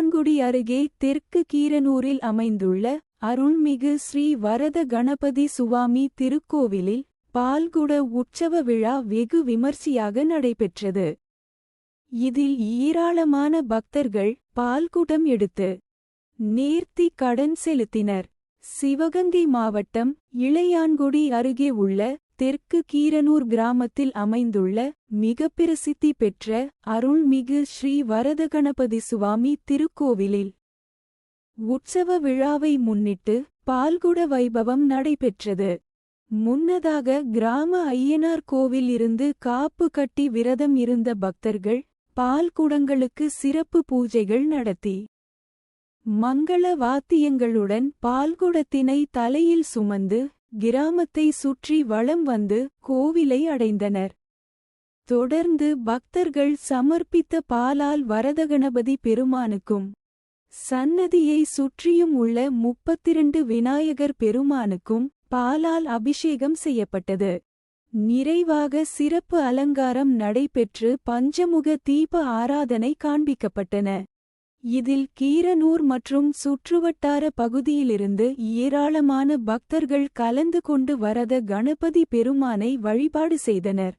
கூத்தான்குடி அருகே தெற்கு கீரனூரில் அமைந்துள்ள அருள்மிகு ஸ்ரீ வரத கணபதி சுவாமி திருக்கோவிலில் பால்குட உற்சவ விழா வெகு விமர்சையாக நடைபெற்றது. இதில் ஏராளமான பக்தர்கள் பால்குடம் எடுத்து நேர்த்தி கடன் செலுத்தினர். சிவகங்கை மாவட்டம் இளையான்குடி அருகே உள்ள தெற்கு கீரனூர் கிராமத்தில் அமைந்துள்ள மிக பிரசித்தி பெற்ற அருள்மிகு ஸ்ரீ வரதகணபதி சுவாமி திருக்கோவிலில் உற்சவ விழாவை முன்னிட்டு பால்குட வைபவம் நடைபெற்றது. முன்னதாக கிராம ஐயனார் கோவில் இருந்து காப்பு கட்டி விரதம் இருந்த பக்தர்கள் பால்குடங்களுக்கு சிறப்பு பூஜைகள் நடத்தி. மங்கள வாத்தியங்களுடன் பால்குடத்தினை தலையில் சுமந்து கிராமத்தை சுற்றி வளம் வந்து கோவிலை அடைந்தனர். தொடர்ந்து பக்தர்கள் சமர்ப்பித்த பாலால் வரதகணபதி பெருமானுக்கும் சன்னதியை சுற்றியும் உள்ள முப்பத்திரண்டு விநாயகர் பெருமானுக்கும் பாலால் அபிஷேகம் செய்யப்பட்டது. நிறைவாக சிறப்பு அலங்காரம் நடைபெற்று பஞ்சமுக தீப ஆராதனை காண்பிக்கப்பட்டன. இதில் கீரனூர் மற்றும் சுற்றுவட்டார பகுதியிலிருந்து ஏராளமான பக்தர்கள் கலந்து கொண்டு வரத கணபதி பெருமானை வழிபாடு செய்தனர்.